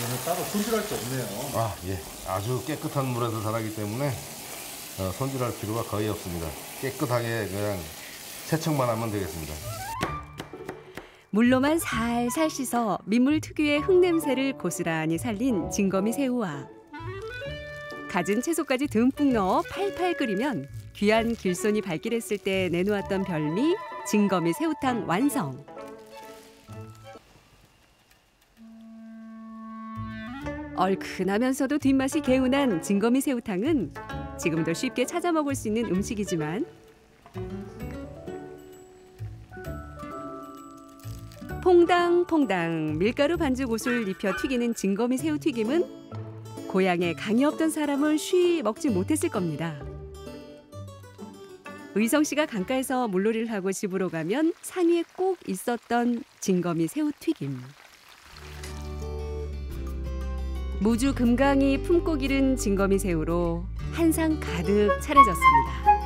얘는 따로 손질할 게 없네요. 아, 예. 아주 깨끗한 물에서 자라기 때문에 어, 손질할 필요가 거의 없습니다. 깨끗하게 그냥 세척만 하면 되겠습니다. 물로만 살살 씻어 민물 특유의 흙냄새를 고스란히 살린 진거미 새우와 갖은 채소까지 듬뿍 넣어 팔팔 끓이면 귀한 길손이 발길했을 때 내놓았던 별미 진거미 새우탕 완성. 얼큰하면서도 뒷맛이 개운한 진거미 새우탕은 지금도 쉽게 찾아 먹을 수 있는 음식이지만 퐁당퐁당 밀가루 반죽 옷을 입혀 튀기는 진거미 새우 튀김은 고향에 강이 없던 사람은 쉬 먹지 못했을 겁니다. 의성 씨가 강가에서 물놀이를 하고 집으로 가면 산 위에 꼭 있었던 진거미 새우 튀김. 무주 금강이 품고 기른 진거미 새우로 한상 가득 차려졌습니다.